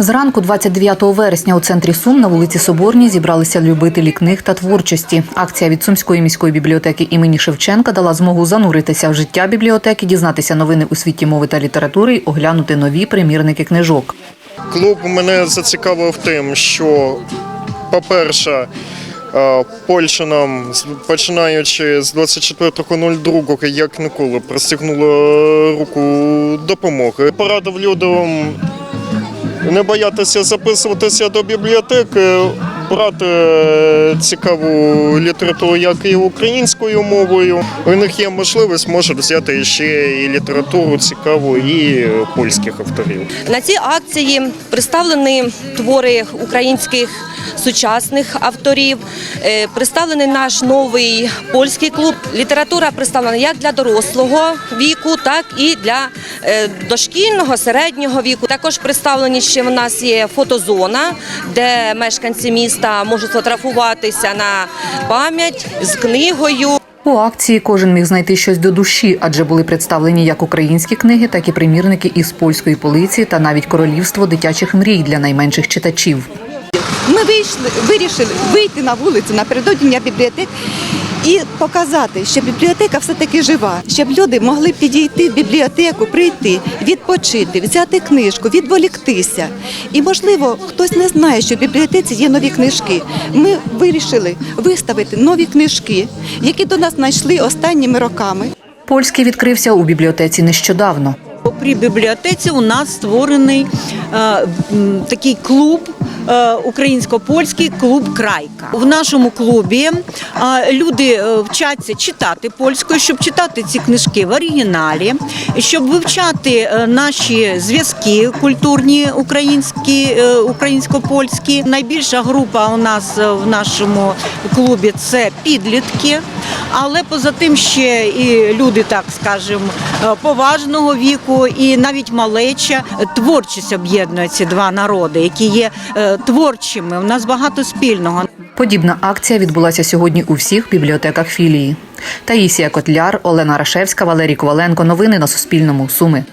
Зранку 29 вересня у центрі Сум на вулиці Соборній зібралися любителі книг та творчості. Акція від Сумської міської бібліотеки імені Шевченка дала змогу зануритися в життя бібліотеки, дізнатися новини у світі мови та літератури й оглянути нові примірники книжок. Клуб мене зацікавив тим, що, по-перше, е, Польща нам, починаючи з 24.02, як ніколи, простягнула руку допомоги. Порадив людям не боятися записуватися до бібліотеки, брати е, цікаву літературу, як і українською мовою. У них є можливість, можуть взяти ще і літературу цікаву, і польських авторів. На цій акції представлені твори українських сучасних авторів. е, Представлений наш новий польський клуб. Література представлена як для дорослого віку, так і для е, дошкільного середнього віку. Також представлені ще в нас є фотозона, де мешканці міста можуть фотографуватися на пам'ять з книгою. У акції кожен міг знайти щось до душі, адже були представлені як українські книги, так і примірники із польської полиці та навіть королівство дитячих мрій для найменших читачів. Ми вийшли, вирішили вийти на вулицю напередодні Дня бібліотек і показати, що бібліотека все-таки жива, щоб люди могли підійти в бібліотеку, прийти, відпочити, взяти книжку, відволіктися. І, можливо, хтось не знає, що в бібліотеці є нові книжки. Ми вирішили виставити нові книжки, які до нас знайшли останніми роками. Польський відкрився у бібліотеці нещодавно. При бібліотеці у нас створений е, такий клуб. Е, Українсько-польський клуб Крайка в нашому клубі е, люди е, вчаться читати польською, щоб читати ці книжки в оригіналі, щоб вивчати наші зв'язки культурні українські, українсько-польські. Найбільша група у нас в нашому клубі це підлітки. Але поза тим ще і люди, так скажемо, поважного віку, і навіть малеча творчість об'єднує ці два народи, які є творчими. У нас багато спільного. Подібна акція відбулася сьогодні у всіх бібліотеках філії. Таїсія Котляр, Олена Рашевська, Валерій Коваленко. Новини на Суспільному. Суми.